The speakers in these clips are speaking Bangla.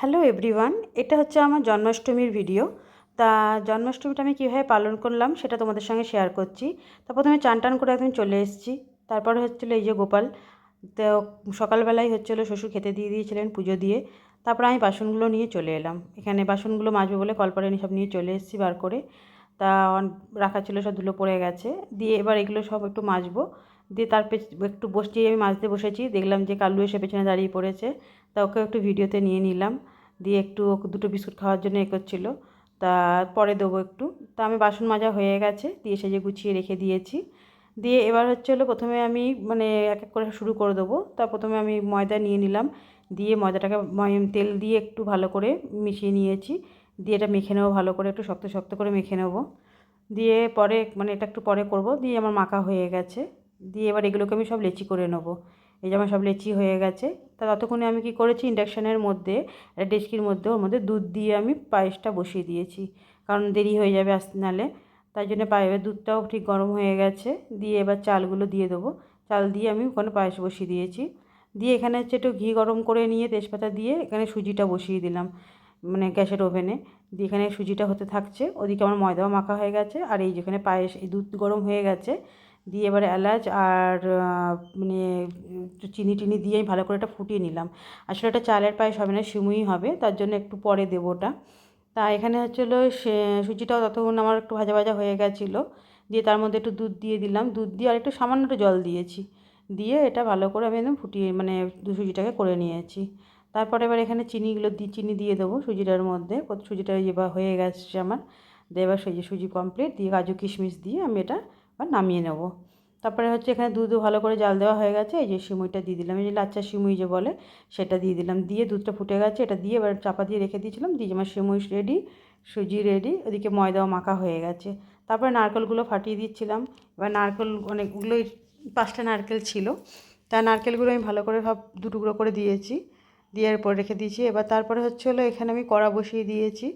হ্যালো এভরিওয়ান, এটা হচ্ছে আমার জন্মাষ্টমীর ভিডিও। তা জন্মাষ্টমীটা আমি কীভাবে পালন করলাম সেটা তোমাদের সঙ্গে শেয়ার করছি। তা প্রথমে চান টান করে একদম চলে এসেছি। তারপরে হচ্ছিল এই যে গোপাল, তো সকালবেলায় হচ্ছিল শ্বশুর খেতে দিয়ে দিয়েছিলেন পুজো দিয়ে। তারপর আমি বাসনগুলো নিয়ে চলে এলাম। এখানে বাসনগুলো মাজবো বলে কলপারে সব নিয়ে চলে এসেছি বার করে। তা রাখা ছিল সব ধুলো পড়ে গেছে। দিয়ে এবার এগুলো সব একটু মাজবো। দিয়ে তার একটু বসিয়ে আমি মাজতে বসেছি। দেখলাম যে কালু এসে পেছনে দাঁড়িয়ে পড়েছে। তা ওকে একটু ভিডিওতে নিয়ে নিলাম। দিয়ে একটু দুটো বিস্কুট খাওয়ার জন্য এ করছিল তা পরে দেবো একটু। তা আমি বাসন মাজা হয়ে গেছে। দিয়ে সেজে গুছিয়ে রেখে দিয়েছি। দিয়ে এবার হচ্ছে হলো প্রথমে আমি মানে এক এক করে শুরু করে দেবো। তা প্রথমে আমি ময়দা নিয়ে নিলাম। দিয়ে ময়দাটাকে তেল দিয়ে একটু ভালো করে মিশিয়ে নিয়েছি। দিয়ে এটা মেখে নেব ভালো করে, একটু শক্ত শক্ত করে মেখে নেব। দিয়ে পরে মানে এটা একটু পরে করব। দিয়ে আমার মাখা হয়ে গেছে। দিয়ে এবার এগুলোকে আমি সব লেচি করে নেব। এই যে আমার সব লেচি হয়ে গেছে, তা ততক্ষণে আমি কি করেছি? ইন্ডাকশানের মধ্যে ডেস্কির মধ্যে, ওর মধ্যে দুধ দিয়ে আমি পায়েসটা বসিয়ে দিয়েছি। কারণ দেরি হয়ে যাবে আসতে নালে। তাই জন্য পায়ে দুধটাও ঠিক গরম হয়ে গেছে। দিয়ে এবার চালগুলো দিয়ে দেবো। চাল দিয়ে আমি ওখানে পায়েস বসিয়ে দিয়েছি। দিয়ে এখানে হচ্ছে একটু ঘি গরম করে নিয়ে তেজপাতা দিয়ে এখানে সুজিটা বসিয়ে দিলাম মানে গ্যাসের ওভেনে। দিয়ে এখানে সুজিটা হতে থাকছে। ওদিকে আমার ময়দাও মাখা হয়ে গেছে। আর এই যেখানে পায়েস, এই দুধ গরম হয়ে গেছে। দিয়ে এবারে এলাচ আর মানে চিনি টিনি দিয়ে আমি ভালো করে এটা ফুটিয়ে নিলাম। আসলে এটা চালের পায়েস হবে না, সিমুই হবে, তার জন্য একটু পরে দেবো ওটা। তা এখানে হচ্ছিল সুজিটাও ততক্ষণ আমার একটু ভাজা ভাজা হয়ে গেছিল, দিয়ে তার মধ্যে একটু দুধ দিয়ে দিলাম। দুধ দিয়ে আর একটু সামান্য একটু জল দিয়েছি। দিয়ে এটা ভালো করে আমি একদম ফুটিয়ে মানে সুজিটাকে করে নিয়েছি। তারপরে এবার এখানে চিনিগুলো দিয়ে চিনি দিয়ে দেবো সুজিটার মধ্যে। সুজিটা এবার হয়ে গেছে আমার। দিয়ে এবার সুজি সুজি কমপ্লিট দিয়ে কাজু কিশমিশ দিয়ে আমি এটা এবার নামিয়ে নেব। তারপরে হচ্ছে এখানে দুধও ভালো করে জাল দেওয়া হয়ে গেছে। এই যে সিমুইটা দিয়ে দিলাম। এই যে লাচ্চা সিমুই যে বলে, সেটা দিয়ে দিলাম। দিয়ে দুধটা ফুটে গেছে, এটা দিয়ে এবার চাপা দিয়ে রেখে দিয়েছিলাম। দিয়ে আমার সিমুই রেডি সুজি রেডি ওদিকে ময়দাও মাখা হয়ে গেছে। তারপরে নারকেলগুলো ফাটিয়ে দিচ্ছিলাম। এবার নারকেল অনেকগুলোই পাঁচটা নারকেল ছিল। তা নারকেলগুলো আমি ভালো করে সব দুটুকরো করে দিয়েছি। দেওয়ার পর রেখে দিয়েছি। এবার তারপরে হচ্ছে হলো এখানে আমি কড়া বসিয়ে দিয়েছি।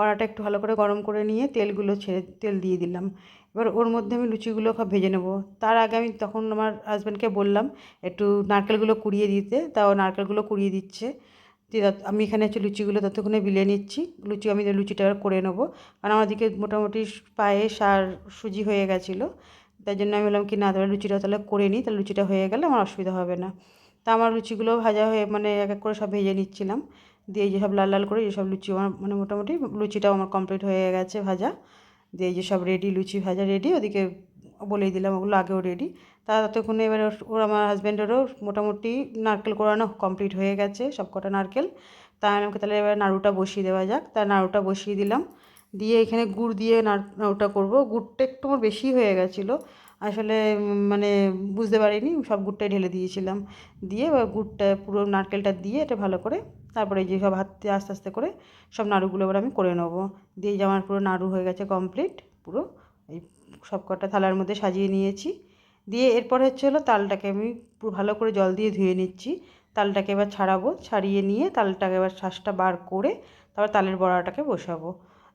কড়াটা একটু ভালো করে গরম করে নিয়ে তেলগুলো ছেড়ে, তেল দিয়ে দিলাম। এবার ওর মধ্যে আমি লুচিগুলো সব ভেজে নেব। তার আগে আমি তখন আমার হাজব্যান্ডকে বললাম, একটু নারকেলগুলো কুড়িয়ে দিতে। তাও নারকেলগুলো কুড়িয়ে দিচ্ছে। আমি এখানে হচ্ছে লুচিগুলো ততক্ষণে বিলিয়ে নিচ্ছি। লুচি, আমি লুচিটা করে নেব। কারণ আমার দিকে মোটামুটি পায়ে সার সুজি হয়ে গেছিল। তাই জন্য আমি বললাম কি, না, তাহলে লুচিটা তাহলে করে নিই তাহলে লুচিটা হয়ে গেলে আমার অসুবিধা হবে না। তা আমার লুচিগুলো ভাজা হয়ে মানে এক এক করে সব ভেজে নিচ্ছিলাম। দিয়ে এই যে লাল লাল করে যেসব লুচি, আমার মানে মোটামুটি লুচিটাও আমার কমপ্লিট হয়ে গেছে ভাজা। দিয়ে এই যে সব রেডি লুচি ভাজা রেডি ওদিকে বলেই দিলাম ওগুলো আগেও রেডি তা ততক্ষণে এবার ওর আমার হাজব্যান্ডেরও মোটামুটি নারকেল কোরানো কমপ্লিট হয়ে গেছে, সব কটা নারকেল। তা আমাকে তাহলে এবার নাড়ুটা বসিয়ে দেওয়া যাক। তা নাড়ুটা বসিয়ে দিলাম। দিয়ে এখানে গুড় দিয়ে নাড়ুটা করব। গুড়টা একটু আমার বেশি হয়ে গেছিল। আসলে মানে বুঝতে পারিনি, সব গুড়টাই ঢেলে দিয়েছিলাম। দিয়ে এবার গুড়টা পুরো নারকেলটা দিয়ে এটা ভালো করে তারপরে যে সব হাতে, আস্তে আস্তে করে সব নাড়ুগুলো এবার আমি করে নেব। দিয়ে যে আমার পুরো নাড়ু হয়ে গেছে কমপ্লিট পুরো এই সব কটা থালার মধ্যে সাজিয়ে নিয়েছি। দিয়ে এরপরে হচ্ছে হলো তালটাকে আমি পুরো ভালো করে জল দিয়ে ধুয়ে নিচ্ছি। তালটাকে এবার ছাড়াবো, ছাড়িয়ে নিয়ে তালটাকে এবার শ্বাসটা বার করে তারপর তালের বড়াটাকে বসাবো।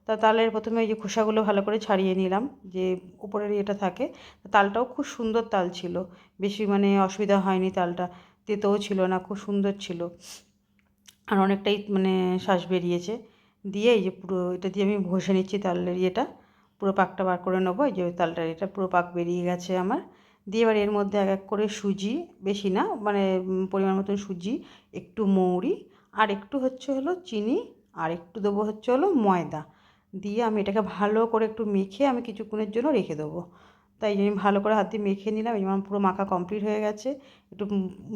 তা তালের প্রথমে এই যে খোসাগুলো ভালো করে ছাড়িয়ে নিলাম, যে উপরের ইয়েটা থাকে তালটাও খুব সুন্দর তাল ছিল। বেশি মানে অসুবিধা হয়নি তালটা, তেতেও ছিল না, খুব সুন্দর ছিল। আর অনেকটাই মানে শ্বাস বেরিয়েছে। দিয়ে এই যে পুরো এটা দিয়ে আমি ঘষে নিচ্ছি তালের ইয়েটা। পুরো পাকটা বার করে নেব। এই যে তালটার এটা পুরো পাক বেরিয়ে গেছে আমার। দিয়ে এবার এর মধ্যে এক এক করে সুজি, বেশি না মানে পরিমাণ মতন সুজি, একটু মৌরি, আর একটু হচ্ছে হলো চিনি, আর একটু দেবো হচ্ছে হলো ময়দা। দিয়ে আমি এটাকে ভালো করে একটু মেখে আমি কিছুক্ষণের জন্য রেখে দেবো। তাই আমি ভালো করে হাত দিয়ে মেখে নিলাম। এই পুরো মাখা কমপ্লিট হয়ে গেছে। একটু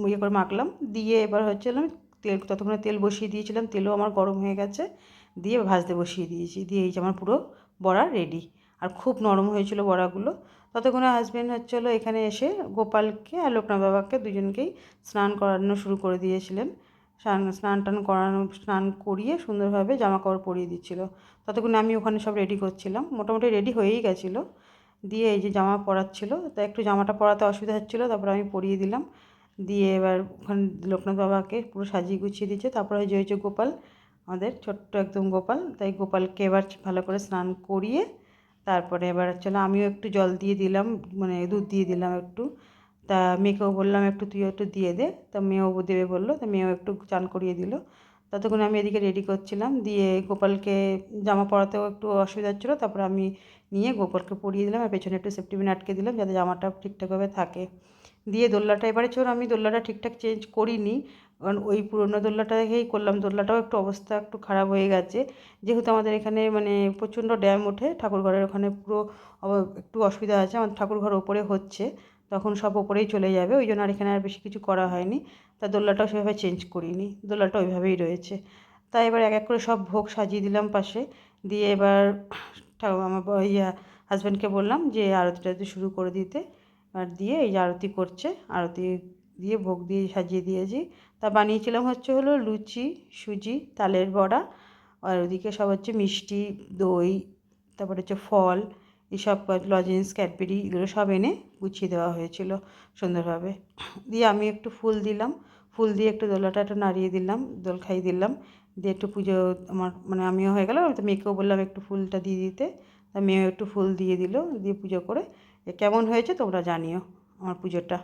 ইয়ে করে মাখলাম। দিয়ে এবার হচ্ছে আমি তেল, ততক্ষণে তেল বসিয়ে দিয়েছিলাম, তেলও আমার গরম হয়ে গেছে, দিয়ে ভাজতে বসিয়ে দিয়েছি, দিয়ে এই যে আমার পুরো বড়া রেডি আর খুব নরম হয়েছিল বড়াগুলো। ততক্ষণে হাজব্যান্ড হচ্ছিল এখানে এসে গোপালকে আর লোকনাথ বাবাকে দুজনকেই স্নান করানো শুরু করে দিয়েছিলেন। স্নান স্নান টান করানো, স্নান করিয়ে সুন্দরভাবে জামা কাপড় পরিয়ে দিচ্ছিল। ততক্ষণে আমি ওখানে সব রেডি করছিলাম। মোটামুটি রেডি হয়েই গেছিল। দিয়ে এই যে জামা পরাচ্ছিলো। তা একটু জামাটা পরাতে অসুবিধা হচ্ছিল, তারপর আমি পরিয়ে দিলাম। দিয়ে এবার ওখানে লোকনাথ বাবাকে পুরো সাজিয়ে গুছিয়ে দিচ্ছে তারপরে যে হয়েছে গোপাল, আমাদের ছোট্ট একদম গোপাল। তাই গোপালকে এবার ভালো করে স্নান করিয়ে তারপরে এবার চলো আমিও একটু জল দিয়ে দিলাম মানে দুধ দিয়ে দিলাম একটু। তা মেয়েকেও বললাম, একটু তুইও একটু দিয়ে দে। তা মেয়েও দেবে বলল, তা মেয়েও একটু চান করিয়ে দিল। ততক্ষণ আমি এদিকে রেডি করছিলাম, দিয়ে গোপালকে জামা পরাতেও একটু অসুবিধা হচ্ছিল। তারপর আমি নিয়ে গোপালকে পরিয়ে দিলাম, আর পেছনে একটু সেফটি পিন আটকে দিলাম, যাতে জামাটা ঠিকঠাকভাবে থাকে। দিয়ে দোল্লাটা এবারে চোর, আমি দোল্লাটা ঠিকঠাক চেঞ্জ করিনি। কারণ ওই পুরোনো দোল্লাটাকেই করলাম। দোল্লাটাও একটু অবস্থা একটু খারাপ হয়ে গেছে। যেহেতু আমাদের এখানে মানে প্রচণ্ড ড্যাম ওঠে, ঠাকুরঘরের ওখানে পুরো একটু অসুবিধা আছে। আমার ঠাকুরঘর ওপরে হচ্ছে, তখন সব ওপরেই চলে যাবে। ওই জন্য আর এখানে আর বেশি কিছু করা হয়নি। তা দোল্লাটাও সেভাবে চেঞ্জ করিনি। দোল্লাটা ওইভাবেই রয়েছে। তাই এবার এক এক করে সব ভোগ সাজিয়ে দিলাম পাশে। দিয়ে এবার আমার ইয়া হাজব্যান্ডকে বললাম যে আরতি টারতি শুরু করে দিতে। আর দিয়ে এই আরতি করছে। আরতি দিয়ে ভোগ দিয়ে সাজিয়ে দিয়েছি। তা বানিয়েছিলাম হচ্ছে হলো লুচি, সুজি, তালের বড়া আর ওদিকে সব হচ্ছে মিষ্টি, দই, তারপরে হচ্ছে ফল, এসব লজেন্স, ক্যাডবেরি এগুলো সব এনে গুছিয়ে দেওয়া হয়েছিল সুন্দরভাবে। দিয়ে আমি একটু ফুল দিলাম। ফুল দিয়ে একটু দোলাটা একটু নাড়িয়ে দিলাম, দোল খাইয়ে দিলাম। দিয়ে একটু পুজো আমার মানে আমিও হয়ে গেলো। তো মেয়েকেও বললাম একটু ফুলটা দিয়ে দিতে। তা মেয়েও একটু ফুল দিয়ে দিল, দিয়ে পুজো করে কেমন হয়েছে তোমরা জানিও আমার পুজোটা।